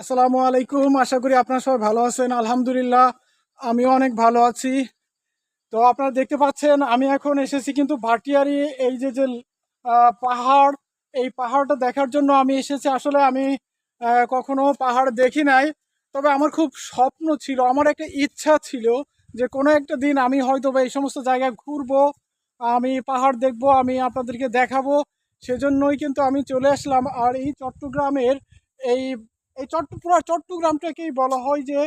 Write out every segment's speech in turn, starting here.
আসসালামু আলাইকুম, আশা করি আপনারা সবাই ভালো আছেন। আলহামদুলিল্লাহ, আমিও অনেক ভালো আছি। তো আপনারা দেখতে পাচ্ছেন, আমি এখন এসেছি কিন্তু ভাটিয়ারি, এই যে যে পাহাড়, এই পাহাড়টা দেখার জন্য আমি এসেছি। আসলে আমি কখনো পাহাড় দেখি নাই, তবে আমার খুব স্বপ্ন ছিল, আমার একটা ইচ্ছা ছিল যে কোনো একটা দিন আমি হয়তো বা এই সমস্ত জায়গায় ঘুরবো, আমি পাহাড় দেখব, আমি আপনাদেরকে দেখাবো। সেজন্যই কিন্তু আমি চলে আসলাম। আর এই চট্টগ্রামের এই এই চট্টপুরা চট্টগ্রামটাকেই বলা হয় যে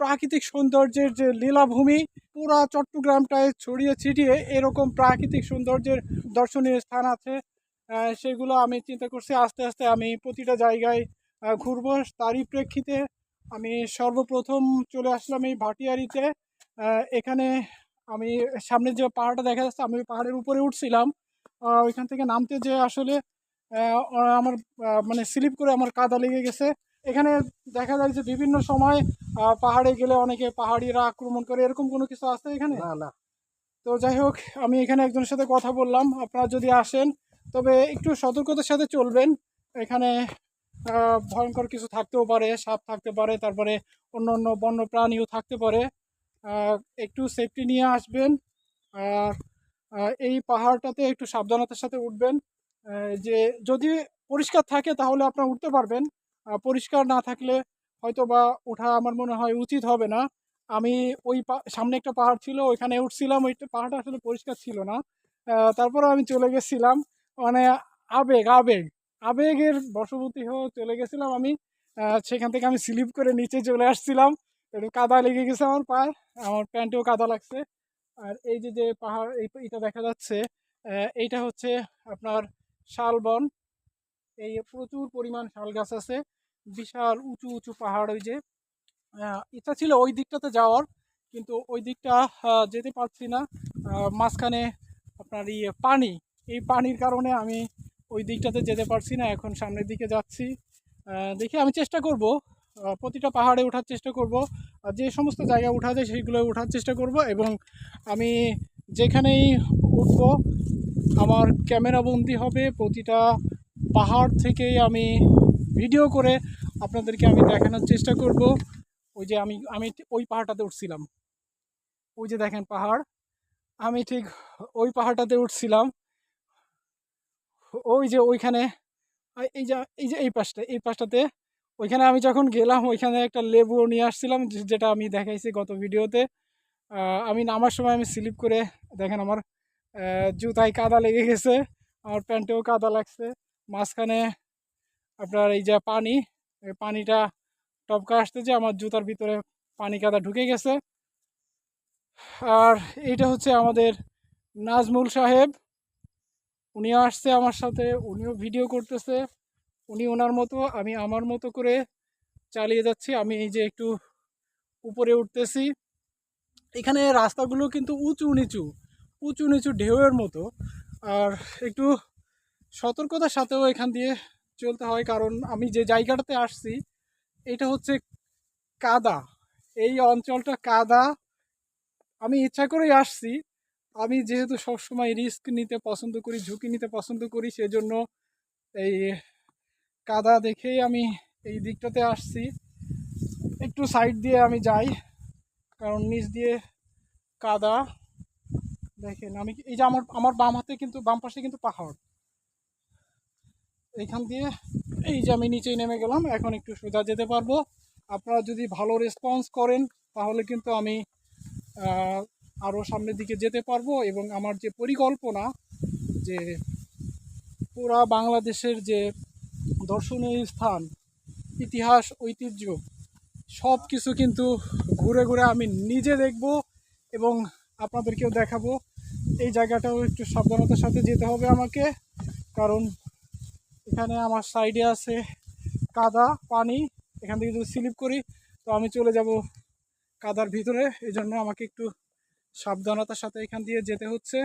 প্রাকৃতিক সৌন্দর্যের যে লীলাভূমি, পুরা চট্টগ্রামটায় ছড়িয়ে ছিটিয়ে এরকম প্রাকৃতিক সৌন্দর্যের দর্শনীয় স্থান আছে। সেগুলো আমি চিন্তা করছি আস্তে আস্তে আমি প্রতিটা জায়গায় ঘুরবো। তারই প্রেক্ষিতে আমি সর্বপ্রথম চলে আসলাম এই ভাটিয়ারিতে। এখানে আমি সামনে যে পাহাড়টা দেখা যাচ্ছে, আমি পাহাড়ের উপরে উঠছিলাম। ওইখান থেকে নামতে যে আসলে আমার মানে স্লিপ করে আমার কাদা লেগে গেছে। এখানে দেখা যায় যে বিভিন্ন সময় পাহাড়ে গেলে অনেকে পাহাড়িরা আক্রমণ করে এরকম কোনো কিছু আছে এখানে? না না। তো যাই হোক আমি এখানে একজনের সাথে কথা বললাম। আপনারা যদি আসেন তবে একটু সতর্কতার সাথে চলবেন। এখানে ভয়ঙ্কর কিছু থাকতেও পারে সাপ থাকতে পারে তারপরে অন্য অন্য বন্য প্রাণীও থাকতে পারে। একটু সেফটি নিয়ে আসবেন। আর এই পাহাড়টাতে একটু সাবধানতার সাথে উঠবেন। যে যদি পরিষ্কার থাকে তাহলে আপনারা উঠতে পারবেন। পরিষ্কার না থাকলে হয়তো বা ওঠা আমার মনে হয় উচিত হবে না। আমি ওই সামনে একটা পাহাড় ছিল, ওইখানে উঠছিলাম, ওই পাহাড়টা আসলে পরিষ্কার ছিল না। তারপরে আমি চলে গেছিলাম মানে আবেগ আবেগ, আবেগের বশবর্তী হয়ে চলে গেছিলাম আমি। সেখান থেকে আমি স্লিপ করে নিচে চলে আসছিলাম। একটু কাদা লেগে গেছে আমার পায়ে, আমার প্যান্টেও কাদা লাগছে। আর এই যে যে পাহাড় এইটা দেখা যাচ্ছে এইটা হচ্ছে আপনার শালবন এই প্রচুর পরিমাণ শাল গাছ আছে। বিশাল উঁচু উঁচু পাহাড় ওই যে। ইচ্ছা ছিল ওই দিকটাতে যাওয়ার, কিন্তু ওই দিকটা যেতে পারছি না। মাঝখানে আপনার ইয়ে পানি। এই পানির কারণে আমি ওই দিকটাতে যেতে পারছি না। এখন সামনের দিকে যাচ্ছি। দেখি আমি চেষ্টা করব। প্রতিটা পাহাড়ে ওঠার চেষ্টা করব। যে সমস্ত জায়গায় ওঠা যায় সেইগুলো ওঠার চেষ্টা করব এবং আমি যেখানেই উঠব আমার ক্যামেরা বন্দি হবে, প্রতিটা পাহাড় থেকেই আমি ভিডিও করে আপনাদেরকে আমি দেখানোর চেষ্টা করব। ওই যে আমি আমি ওই পাহাড়টাতে উঠছিলাম। ওই যে দেখেন পাহাড়, আমি ঠিক ওই পাহাড়টাতে উঠছিলাম। ওই যে ওইখানে এই যে এই যে এই পাশটা, এই পাশটাতে। ওইখানে আমি যখন গেলাম, ওইখানে একটা লেবু নিয়ে আসছিলাম যেটা আমি দেখাইছি গত ভিডিওতে। আমি নামার সময় আমি স্লিপ করে, দেখেন আমার জুতায় কাদা লেগে গেছে, আমার প্যান্টেও কাদা লাগছে। মাঝখানে আপনার এই যে পানি, এই পানিটা টপকা আসতে যে আমার জুতার ভিতরে পানি কাদা ঢুকে গেছে। আর এইটা হচ্ছে আমাদের নাজমুল সাহেব। উনিও আসছে আমার সাথে, উনিও ভিডিও করতেছে। উনি ওনার মতো, আমি আমার মতো করে চালিয়ে যাচ্ছি। আমি এই যে একটু উপরে উঠতেছি। এখানে রাস্তাগুলো কিন্তু উঁচু নিচু। উঁচু নিচু ঢেউয়ের মতো। আর একটু সতর্কতার সাথেও এখান দিয়ে চলতে হয়, কারণ আমি যে জায়গাটাতে আসছি, এটা হচ্ছে কাদা। এই অঞ্চলটা কাদা। আমি ইচ্ছা করেই আসছি। আমি যেহেতু সবসময় রিস্ক নিতে পছন্দ করি, ঝুঁকি নিতে পছন্দ করি, সেজন্য এই কাদা দেখেই আমি এই দিকটাতে আসছি। একটু সাইড দিয়ে আমি যাই, কারণ নিচ দিয়ে কাদা। দেখেন, আমি এই যে আমার আমার বাম হাতে কিন্তু বাম পাশে কিন্তু পাহাড়। এইখান দিয়ে এই যে আমি নিচেই নেমে গেলাম, এখন একটু সোজা যেতে পারব। আপনারা যদি ভালো রেসপন্স করেন, তাহলে কিন্তু আমি আরও সামনের দিকে যেতে পারব এবং আমার যে পরিকল্পনা যে পুরা বাংলাদেশের যে দর্শনীয় স্থান, ইতিহাস, ঐতিহ্য সব কিছু কিন্তু ঘুরে ঘুরে আমি নিজে দেখব এবং আপনাদেরকেও দেখাবো। এই জায়গাটাও একটু সাবধানতার সাথে যেতে হবে আমাকে। কারণ এখানে আমার সাইডে আছে কাদা, পানি। এখান থেকে যদি স্লিপ করি, তো আমি চলে যাব কাদার ভিতরে। এই জন্য আমাকে একটু সাবধানতার সাথে এখান দিয়ে যেতে হচ্ছে।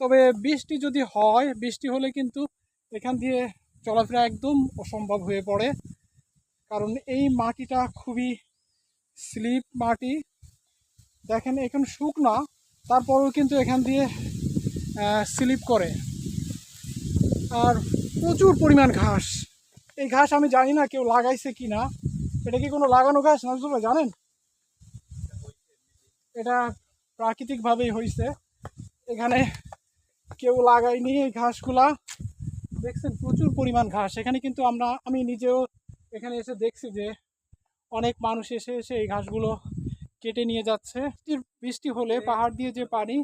তবে বৃষ্টি যদি হয়, বৃষ্টি হলে কিন্তু এখান দিয়ে চলাফেরা একদম অসম্ভব হয়ে পড়ে। কারণ এই মাটিটা খুবই স্লিপ মাটি। দেখেন, এখন শুকনা। তারপরেও কিন্তু এখান দিয়ে স্লিপ করে। আর প্রচুর পরিমাণ ঘাস। এই ঘাস আমি জানি না কেউ লাগাইছে কি না। এটা কি কোনো লাগানো ঘাস, নজরুল জানেন? এটা প্রাকৃতিকভাবেই হয়েছে এখানে কেউ লাগায়নি এই ঘাসগুলা। দেখছেন, প্রচুর পরিমাণ ঘাস। এখানে কিন্তু আমরা, আমি নিজেও এখানে এসে দেখছি যে, অনেক মানুষ এসে এসে এই ঘাসগুলো কেটে নিয়ে যাচ্ছে। বৃষ্টি হলে পাহাড় দিয়ে যে পানি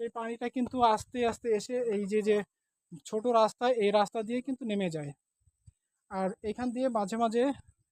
সেই পানিটা কিন্তু আস্তে আস্তে এসে এই যে যে ছোট রাস্তা এই রাস্তা দিয়ে কিন্তু নেমে যায়। আর এখান দিয়ে মাঝে মাঝে